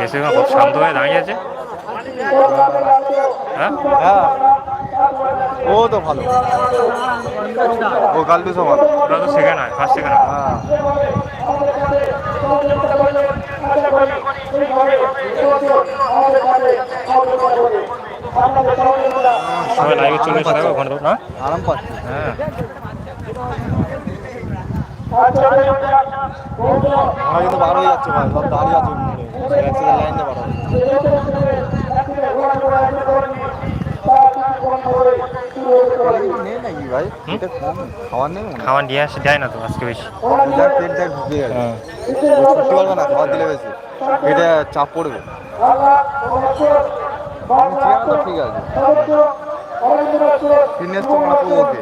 বেশি খুব শান্ত হয়ে দাঁড়িয়ে আছে হ্যাঁ ও তো ভালো। ও গালটুসও ভালো। ওটা তো সেকেন্ড হয় ফার্স্ট হয়। হ্যাঁ। সবাই লাইভে চলে এসে দেখো ওখানে তো না? আরাম পাচ্ছে হ্যাঁ। আমরা কিন্তু বার হয়ে যাচ্ছে ভাই সব দাঁড়িয়ে আছে মোড়ে লাইন দিয়ে বার হবে নেই নাকি ভাই? এটা কম খাওয়ার নেই খাওয়ার নিয়ে আসে দেয় না তো আজকে বেশি। যার পেট ঢুকে গেছে। হ্যাঁ। ছুটতে পারবে না খাবার দিলে বেশি। পেটে চাপ পড়বে। ঠিক আছে। ফিটনেস তো মানে পুরো ওকে।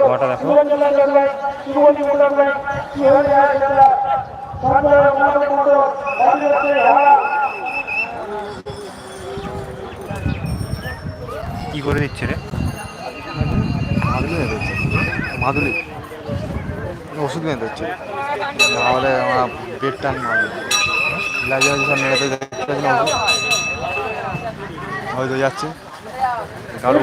ঘোড়াটা দেখো। কি করে দিচ্ছে রে? মাদুলি। ওষুধ মেয়ে দিচ্ছে। নাহলে আমার পেট টান মারবে। লাগে সব ওষুধ। হয়তো যাচ্ছে। কারও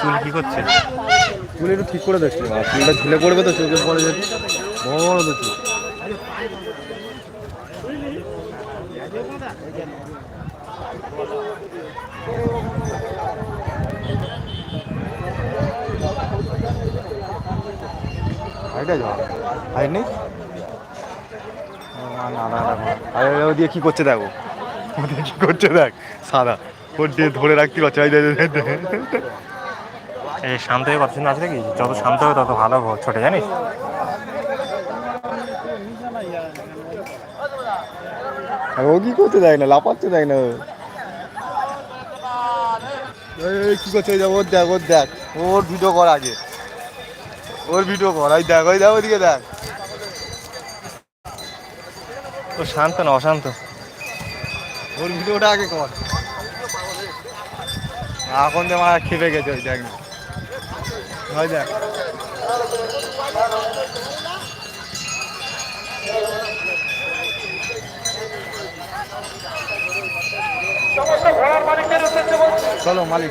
চুল কি করছে? চুল একটু ঠিক করে দেখছি চুলটা ঝুলে পড়বে তো চোখে পড়ে যেতে বড় তো চুল। হাইটা যাওয়া হাইট নেই? দিয়ে কি করছে দেখো? দিয়ে কি করছে দেখ, সাদা। ওর দিয়ে ধরে রাখতে পারছে এই শান্ত হয়ে সুন্দর আছে কি যত শান্ত হবে তত ভালো ছোটে জানিস? আর ও কি করতে দেয় না? লাপাচ্ছে দেয় না ও। এই কি করছে? ওর দেখ ওর দেখ। ওর ভিডিও কর আগে। ওর ভিডিও কর। ওই দেখ ওই দেখ ওইদিকে দেখ। ও শান্ত না অশান্ত। ওর ভিডিওটা আগে কর। এখন তো আমার খেপে গেছে ওই দেখ ওই দেখ। চলো মালিক।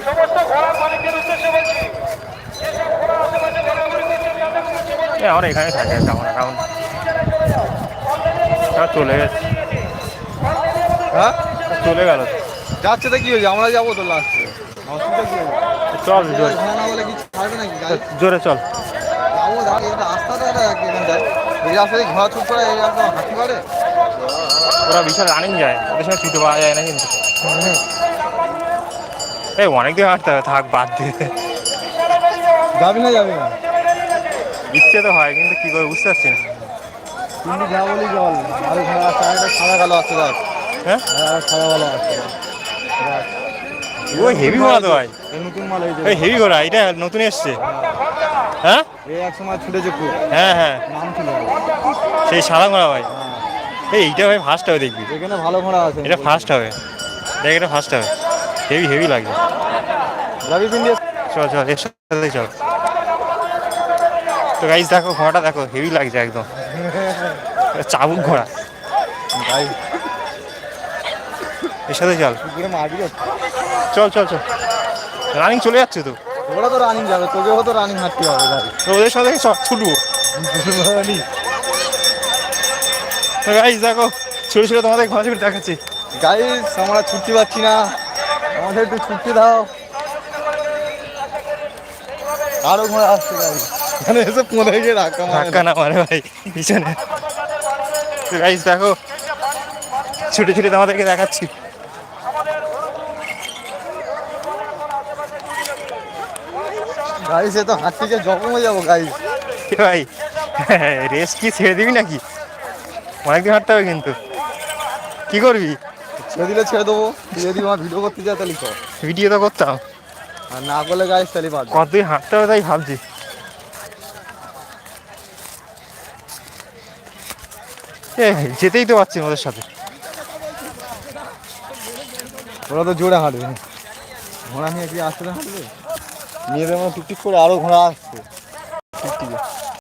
আমরা এখানে থাকে আমার অ্যাকাউন্ট চলে গেছে। হ্যাঁ? চলে গেল। যাচ্ছে তো কি হয়েছে? আমরা যাব তো লাস্টে চল জোরে। জোরে চল। ওরা বিশাল রানিং যায় ওদের সঙ্গে ছুটে পাওয়া যায় না কিন্তু। এই অনেক দিন হাঁটতে হবে থাক বাদ দিয়ে যাবি না যাবি না ইচ্ছে তো হয় কিন্তু কি করে বুঝতে পারছি না। কিন্তু যা বলি জল আরে সাদা কালো আসছে দেখ হ্যাঁ? সাদা কালো দেখ। ও হেভি ঘোড়া তো ভাই। নতুন মাল যে এই হেভি ঘোড়া এটা নতুন এসছে। হ্যাঁ? এই এক সময় ছুটেছে খুব। হ্যাঁ হ্যাঁ। নাম ছিল সেই সাদা ঘোড়া ভাই। এই এইটা ভাই ফার্স্ট হবে দেখবি। এখানে ভালো ঘোড়া আছে। এটা ফার্স্ট হবে। দেখ এটা ফার্স্ট হবে। হেভি হেভি লাগবে যাবি পিন্ডিয়া চল চল এর সাথে চল। তো গাইজ দেখো ঘোড়াটা দেখো হেভি লাগছে একদম। চাবুক ঘোড়া। ভাই এর সাথে চল। মারবি চল চল চল। রানিং চলে যাচ্ছে তো। ওরা তো রানিং যাবে তোকেও তো রানিং হাঁটতে হবে গাড়ি। তো ওদের সাথে ছুটবো। গাইজ দেখো ছোটো ছোটো তোমাদের ঘোড়া ছুটে দেখাচ্ছি। গাইস আমরা ছুটতে পারছি না। আমাদের একটু ছুটতে দাও। আরও ঘোড়া আসছে গাড়ি এখানে এসে পড়ে গিয়ে ধাক্কা মারে। ধাক্কা না মারে ভাই পিছনে। তো গাইজ দেখো ছুটে ছুটে তোমাদেরকে দেখাচ্ছি। গাড়ি সে তো হাঁটতে গিয়ে জখম হয়ে যাব এ ভাই রেস কি ছেড়ে দিবি নাকি? অনেকদিন হাঁটতে হবে কিন্তু। কি করবি? ছেড়ে দিলে ছেড়ে দেবো। যদি আমার ভিডিও করতে চাই তাহলে কর। ভিডিও তো করতাম। আর না করলে গাইস তাহলে দে। কতদিন হাঁটতে হবে তাই ভাবছি। এ যেতেই তো পারছি ওদের সাথে। ওরা তো জোরে হাঁটবে। ঘোড়া নিয়ে কি আসতে হাঁটবে? মেয়েদের মতো টুকটুক করে আরও ঘোড়া আসছে।